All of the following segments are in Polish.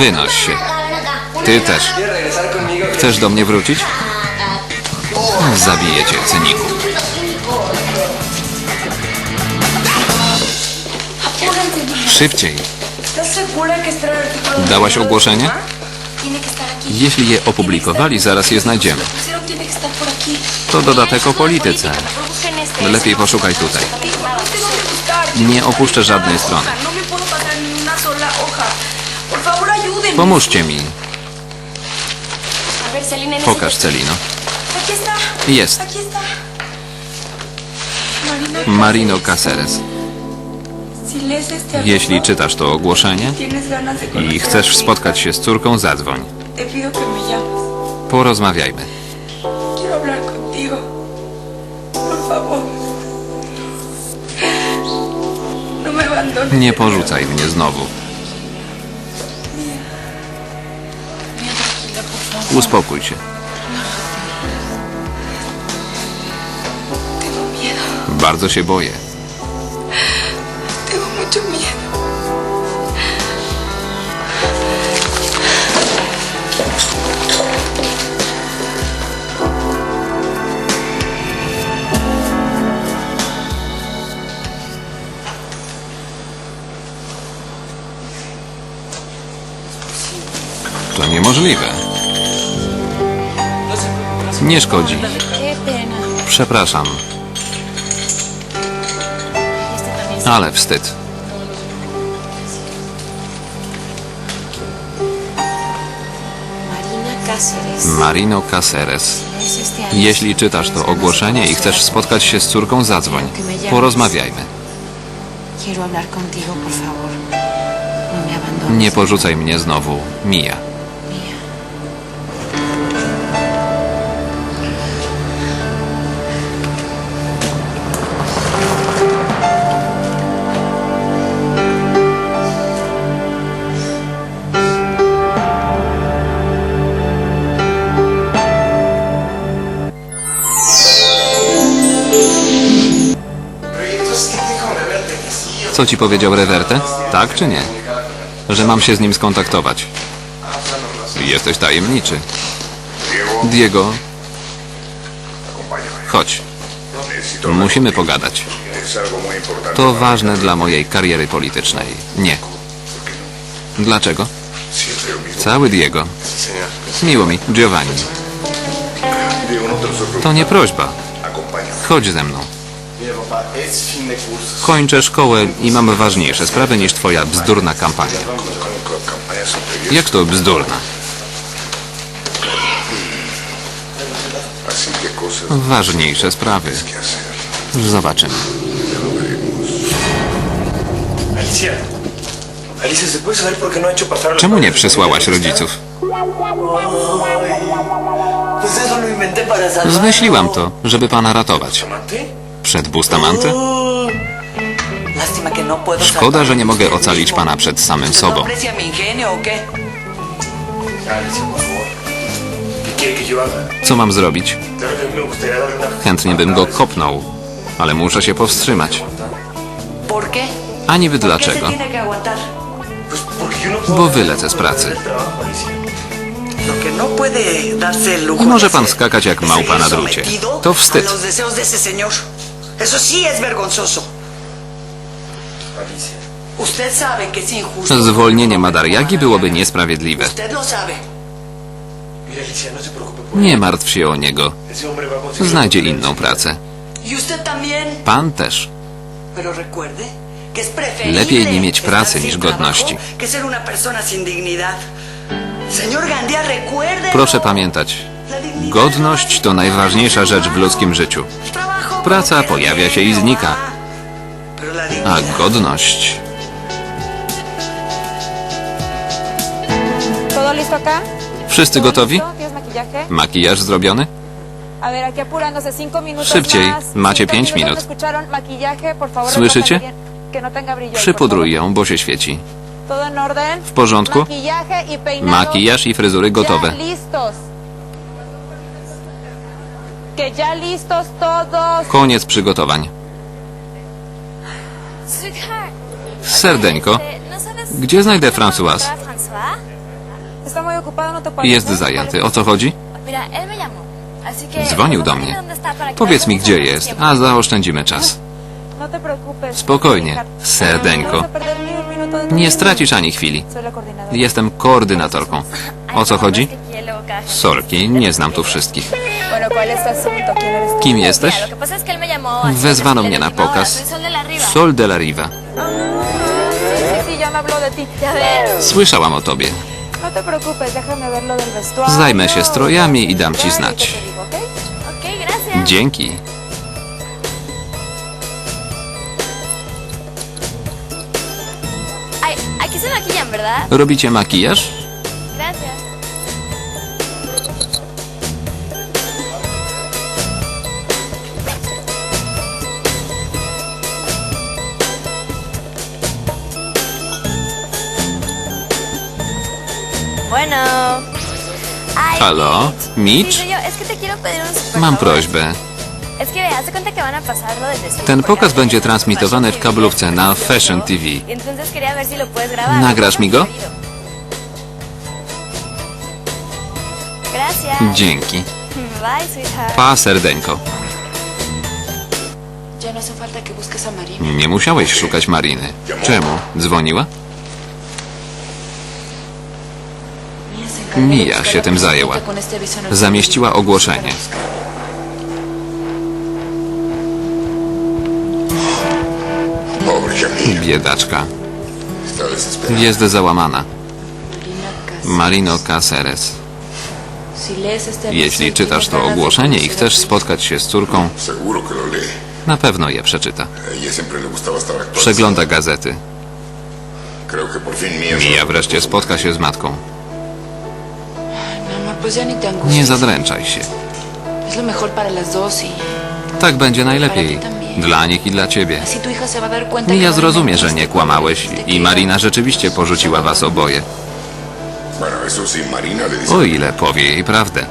Wynoś się. Ty też. Chcesz do mnie wrócić? Zabiję cię, cyniku. Szybciej. Dałaś ogłoszenie? Jeśli je opublikowali, zaraz je znajdziemy. To dodatek o polityce. Lepiej poszukaj tutaj. Nie opuszczę żadnej strony. Pomóżcie mi. Pokaż, Celino. Jest. Marino Caceres. Jeśli czytasz to ogłoszenie i chcesz spotkać się z córką, zadzwoń. Porozmawiajmy. No. Nie porzucaj mnie znowu. Uspokój się. Bardzo się boję. To niemożliwe. Nie szkodzi. Przepraszam, ale wstyd. Marino Caceres. Jeśli czytasz to ogłoszenie i chcesz spotkać się z córką, zadzwoń. Porozmawiajmy. No. Nie porzucaj mnie znowu, Mija. Co ci powiedział Reverte? Tak czy nie? Że mam się z nim skontaktować. Jesteś tajemniczy. Diego, chodź. Musimy pogadać. To ważne dla mojej kariery politycznej. Nie. Dlaczego? Cały Diego. Miło mi, Giovanni. To nie prośba. Chodź ze mną. Kończę szkołę i mam ważniejsze sprawy niż twoja bzdurna kampania. Jak to bzdurna? Ważniejsze sprawy. Zobaczymy. Alicia. Alicia, ¿se puede saber por qué no Czemu nie przysłałaś rodziców? Zmyśliłam to, żeby pana ratować. Przed Bustamante? No Szkoda, że nie mogę ocalić pana przed samym ¿Usted no sobą. Co mam zrobić? Chętnie bym go kopnął, ale muszę się powstrzymać. A niby ¿Por qué se dlaczego? Bo wylecę z pracy. no może pan skakać jak małpa na drucie. To wstyd. Eso sí es vergonzoso. Usted sabe que es injusto. Zwolnienie Madariagi byłoby niesprawiedliwe. Usted lo sabe. No Nie martw się o niego. Znajdzie inną pracę. Y usted también. Pan też. Pero recuerde que es preferible Lepiej nie mieć estar pracy sin niż trabajo godności. Que ser una persona sin dignidad. Señor Gandia, recuerde. Proszę pamiętać, godność to najważniejsza rzecz w ludzkim życiu. Praca pojawia się i znika, a godność. Wszyscy gotowi? Makijaż zrobiony? Minutos Szybciej, macie Cinco pięć minutos, minut. Słyszycie? no Przypudruj ją, bo się świeci. W porządku? Y. Makijaż i fryzury gotowe. Koniec przygotowań. Serdeńko, gdzie znajdę no puedo Jest zajęty. O co chodzi? Dzwonił do mnie. Powiedz mi, gdzie jest, a zaoszczędzimy czas. No. Spokojnie, serdeńko. Nie stracisz ani chwili. Jestem koordynatorką. O co chodzi? Sorki, nie znam tu wszystkich. Kim jesteś? Wezwano mnie na dije, "No, pokaz. Sol de la Riva". Słyszałam o tobie. Zajmę się strojami i dam ci znać. Dzięki. Ay, aquí se maquillan, ¿verdad? Robicie makijaż? Gracias. Bueno. Ay, Halo? Mitch? Soy yo. Es que te quiero pedir un super Mam favor. prośbę. Ten pokaz będzie transmitowany w kablówce na ¿no? Fashion TV. Nagrasz mi go? Dzięki. Pa, serdeńko. No. Nie musiałeś szukać Mariny. Czemu? Dzwoniła? Buscar się tym zajęła. Zamieściła periódico. ogłoszenie. Biedaczka. Jest załamana. Marino Caceres. Jeśli czytasz to ogłoszenie i chcesz spotkać się z córką, na pewno je przeczyta. Przegląda gazety. Mija wreszcie spotka się z matką. Nie zadręczaj się. Tak będzie najlepiej. Dla nich i dla ciebie. Mija que zrozumie, że nie kłamałeś i Marina rzeczywiście porzuciła was oboje. O ile powie jej prawdę.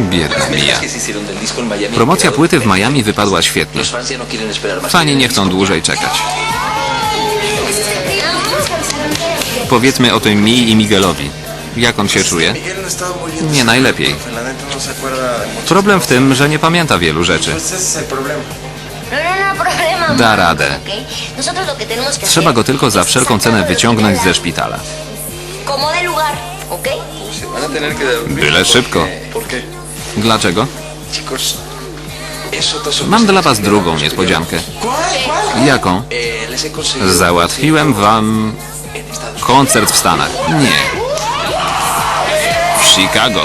Biedna Miami Promocja płyty w. Miami wypadła świetnie. No. Fani nie chcą dłużej czekać. Powiedzmy o tym Mi i Miguelowi. Jak on się czuje? Nie najlepiej. Problem w tym, że nie pamięta wielu rzeczy. No, no, no. Da radę. Trzeba go tylko za wszelką cenę wyciągnąć ze szpitala. Byle szybko. Dlaczego? Mam dla was drugą niespodziankę. Jaką? Conseguido Załatwiłem wam koncert w Stanach. Nie. Chicago.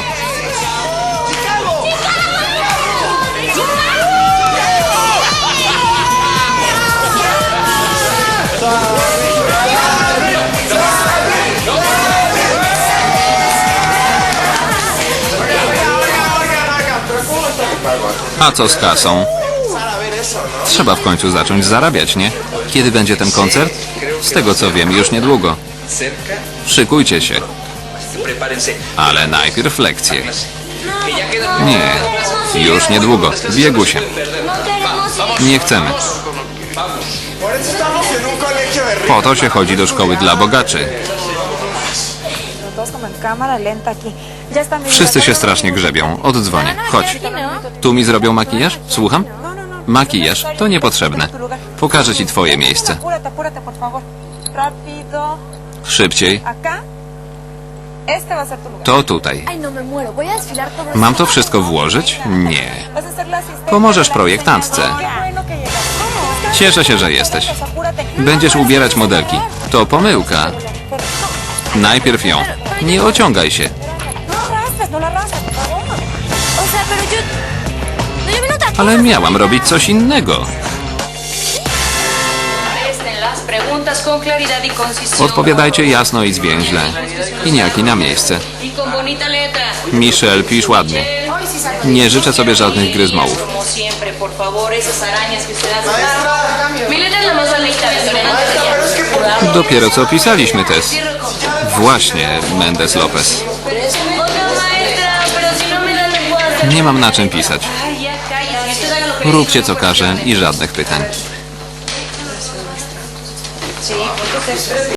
A co z kasą? Trzeba w końcu zacząć zarabiać, nie? Kiedy będzie ten koncert? Z tego co wiem, już niedługo. Szykujcie się. Ale najpierw lekcje. Nie, już niedługo. Biegusiem. Nie chcemy. Po to się chodzi do szkoły dla bogaczy. Wszyscy się strasznie grzebią. Oddzwonię. Chodź. Tu mi zrobią makijaż? Słucham? Makijaż to niepotrzebne. Pokażę ci twoje miejsce. Szybciej. Desfilar todo Mam to wszystko włożyć? Nie. Pomożesz projektantce. Cieszę się, że jesteś. Będziesz ubierać modelki. To pomyłka. Najpierw ją. Nie ociągaj się. No no. No, Ale miałam robić coś innego. Odpowiadajcie jasno i zwięźle. I niejaki na miejsce. Michelle, pisz ładnie. Nie życzę sobie żadnych gryzmołów. Dopiero co pisaliśmy test. Właśnie, Mendes Lopez. No. Nie mam na czym pisać. Róbcie co każę i żadnych pytań. tens